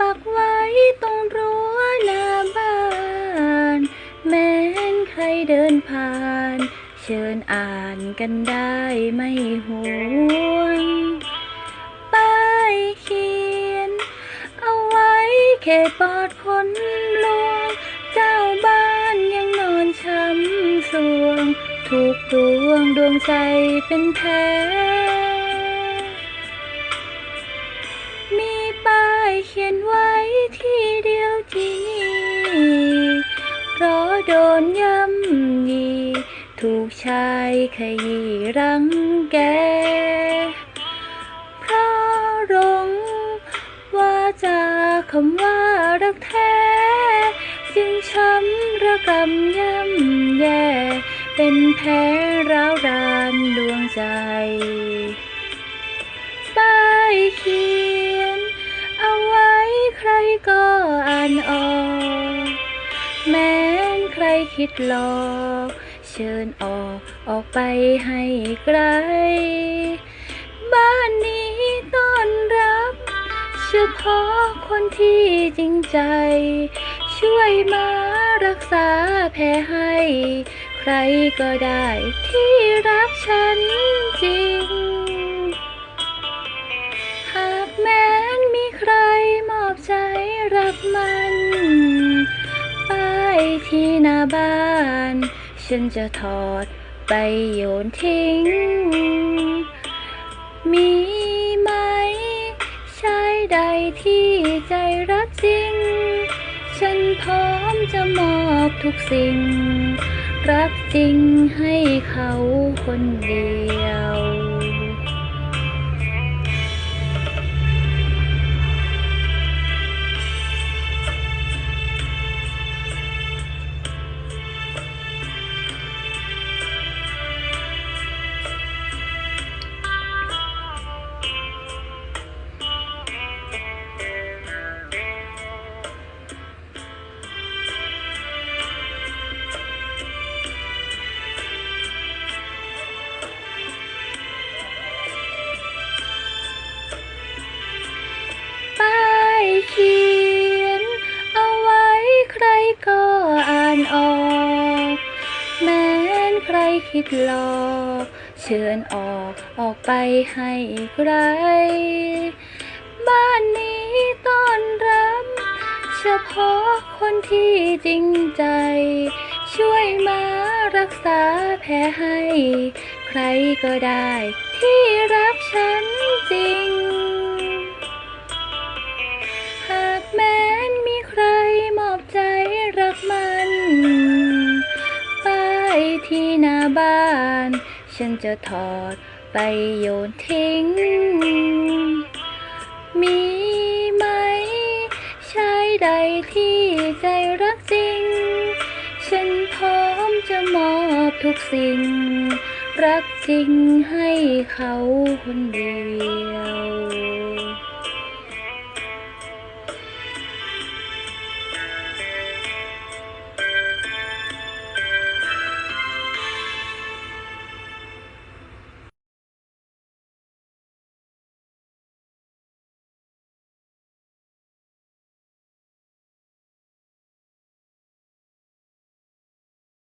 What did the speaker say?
ปักไว้ตรงรั้วหน้าบ้าน แม้นใครเดินผ่าน เชิญอ่านกันได้ไม่ห่วงป้ายเขียน เอาไว้เขตปลอดพ้นลวง เจ้าบ้านยังนอนช้ำสวง ถูกดวงดวงใจเป็นแผ เขียนไว้ที่เดียวที่นี่เพราะโดนย่ำยีถูกชายขยี้รังแก เพราะหลงว่าจากคำว่ารักแท้ จึงช้ำระกำย่ำแย่ เป็นแผลร้าวรานดวงใจ ป้ายเขียานออกแม้นใครคิดหลอก เชิญออกออกไปให้ไกล บ้านนี้ต้อนรับ เฉพาะคนที่จริงใจ ช่วยมารักษาแผลให้ ใครก็ได้ที่รักฉัน ที่หน้าบ้าน ฉันจะถอดไปโยนทิ้ง มีไหมชายใดที่ใจรักจริง ฉันพร้อมจะมอบทุกสิ่ง รักจริงให้เขาคนเดียว ครคิดหลอกเชิญออกออกไปให้ไกลบ้านนี้ต้อนรับ เฉพาะคนที่จริงใจ ช่วยมารักษาแผลให้ ใครก็ได้ที่รักฉันจริง บ้าน ฉันจะถอดไปโยนทิ้ง มีไหม ใช้ใดที่ใจรักจริง ฉันพร้อมจะมอบทุกสิ่ง รักจริงให้เขาคนเดียว